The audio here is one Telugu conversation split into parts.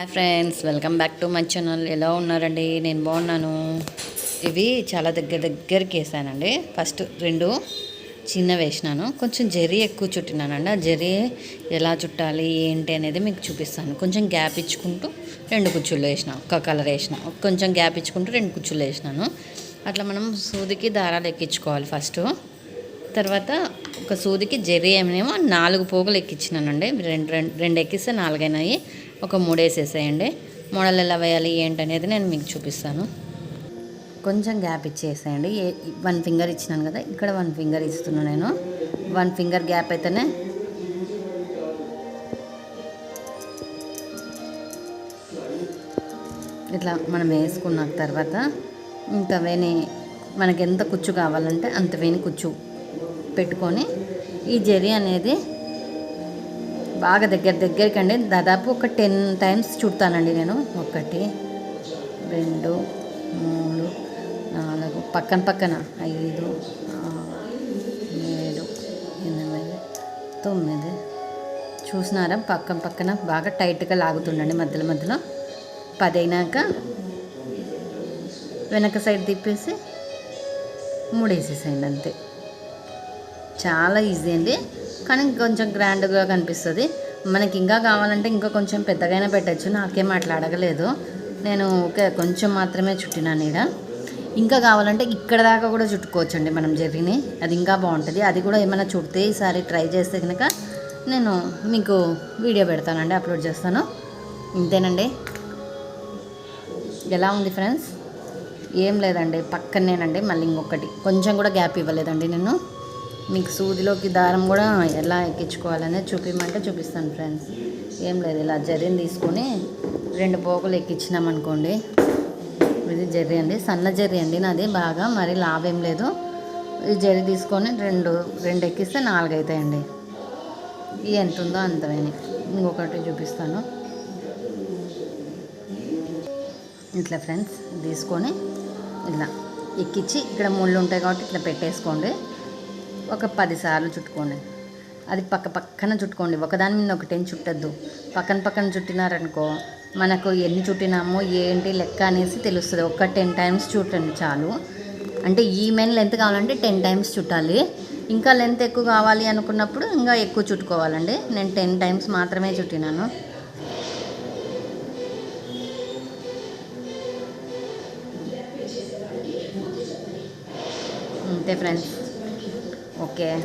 Hi friends welcome back to my channel. ఎలా ఉన్నారండి? నేను బాగున్నాను. ఇవి చాలా దగ్గర దగ్గరికి వేసానండి. ఫస్ట్ రెండు చిన్న వేసినాను. కొంచెం జరీ ఎక్కువ చుట్టినానండి. ఆ జరీ ఎలా చుట్టాలి ఏంటి అనేది మీకు చూపిస్తాను. కొంచెం గ్యాప్ ఇచ్చుకుంటూ రెండు కుచ్చుళ్ళు వేసిన ఒక కలర్ వేసిన. కొంచెం గ్యాప్ ఇచ్చుకుంటూ రెండు కుచ్చుళ్ళు వేసినాను. అట్లా మనం సూదికి దారాలు ఎక్కించుకోవాలి ఫస్ట్. తర్వాత ఒక సూదికి జెర్రీ ఏమేమో నాలుగు పోగులు ఎక్కించినానండి. రెండు రెండు రెండు ఎక్కిస్తే నాలుగైనాయి. ఒక మూడు వేసేసేయండి మోడల్ ఎలా వేయాలి ఏంటనేది నేను మీకు చూపిస్తాను. కొంచెం గ్యాప్ ఇచ్చేసేయండి. ఏ వన్ ఫింగర్ ఇచ్చినాను కదా ఇక్కడ వన్ ఫింగర్ ఇస్తున్నాను నేను. వన్ ఫింగర్ గ్యాప్ అయితేనే ఇట్లా మనం వేసుకున్న తర్వాత ఇంకా వేని మనకి ఎంత కుచ్చు కావాలంటే అంత వేని కుచ్చు పెట్టుకొని ఈ జెరీ అనేది బాగా దగ్గర దగ్గరికి అండి దాదాపు ఒక టెన్ టైమ్స్ చుడతానండి నేను. ఒకటి రెండు మూడు నాలుగు పక్కన పక్కన ఐదు ఏడు ఎనిమిది తొమ్మిది. చూసినారా? పక్కన పక్కన బాగా టైట్గా లాగుతుండండి మధ్యలో మధ్యలో. పది అయినాక వెనక సైడ్ తిప్పేసి మూడేసేసేయండి అంతే. చాలా ఈజీ అండి. కానీ కొంచెం గ్రాండ్గా కనిపిస్తుంది. మనకి ఇంకా కావాలంటే ఇంకా కొంచెం పెద్దగైనా పెట్టచ్చు. నాకేం అట్లా అడగలేదు నేను ఓకే కొంచెం మాత్రమే చుట్టినాను ఇక్కడ ఇంకా కావాలంటే ఇక్కడ దాకా కూడా చుట్టుకోవచ్చండి మనం జర్రీని. అది ఇంకా బాగుంటుంది. అది కూడా ఏమైనా చుడితే ఈసారి ట్రై చేస్తే కనుక నేను మీకు వీడియో పెడతానండి అప్లోడ్ చేస్తాను. ఇంతేనండి. ఎలా ఉంది ఫ్రెండ్స్? ఏం లేదండి. పక్కనేనండి మళ్ళీ ఇంకొకటి. కొంచెం కూడా గ్యాప్ ఇవ్వలేదండి నేను మీకు సూదిలోకి దారం కూడా ఎలా ఎక్కించుకోవాలనేది చూపించమంటే చూపిస్తాను ఫ్రెండ్స్. ఏం లేదు ఇలా జర్రీని తీసుకొని రెండు పోకులు ఎక్కించినాం అనుకోండి. ఇది జర్రీ అండి సన్న జర్రీ అండి నాది బాగా మరి లాభం లేదు. ఈ జర్రీ తీసుకొని రెండు రెండు ఎక్కిస్తే నాలుగు అవుతాయండి ఇది ఎంత ఉందో అంతమేని ఇంకొకటి చూపిస్తాను. ఇట్లా ఫ్రెండ్స్ తీసుకొని ఇలా ఎక్కించి ఇక్కడ ముళ్ళు ఉంటాయి కాబట్టి ఇట్లా పెట్టేసుకోండి. ఒక పదిసార్లు చుట్టుకోండి. అది పక్క పక్కన చుట్టుకోండి. ఒకదాని మీద ఒకటేం చుట్టద్దు. పక్కన పక్కన చుట్టినారనుకో మనకు ఎన్ని చుట్టినామో ఏంటి లెక్క అనేసి తెలుస్తుంది. ఒక టెన్ టైమ్స్ చుట్టండి చాలు. అంటే ఈ మెయిన్ లెంత్ కావాలంటే టెన్ టైమ్స్ చుట్టాలి. ఇంకా లెంత్ ఎక్కువ కావాలి అనుకున్నప్పుడు ఇంకా ఎక్కువ చుట్టుకోవాలండి. నేను టెన్ టైమ్స్ మాత్రమే చుట్టినాను. అంతే ఫ్రెండ్స్. ఓకే.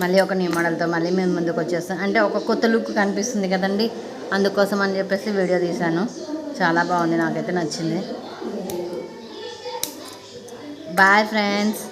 మళ్ళీ ఒక న్యూ మోడల్తో మళ్ళీ మేము ముందుకు వచ్చేస్తాం. అంటే ఒక కొత్త లుక్ కనిపిస్తుంది కదండి. అందుకోసం అని చెప్పేసి వీడియో తీశాను. చాలా బాగుంది నాకైతే నచ్చింది. Bye friends.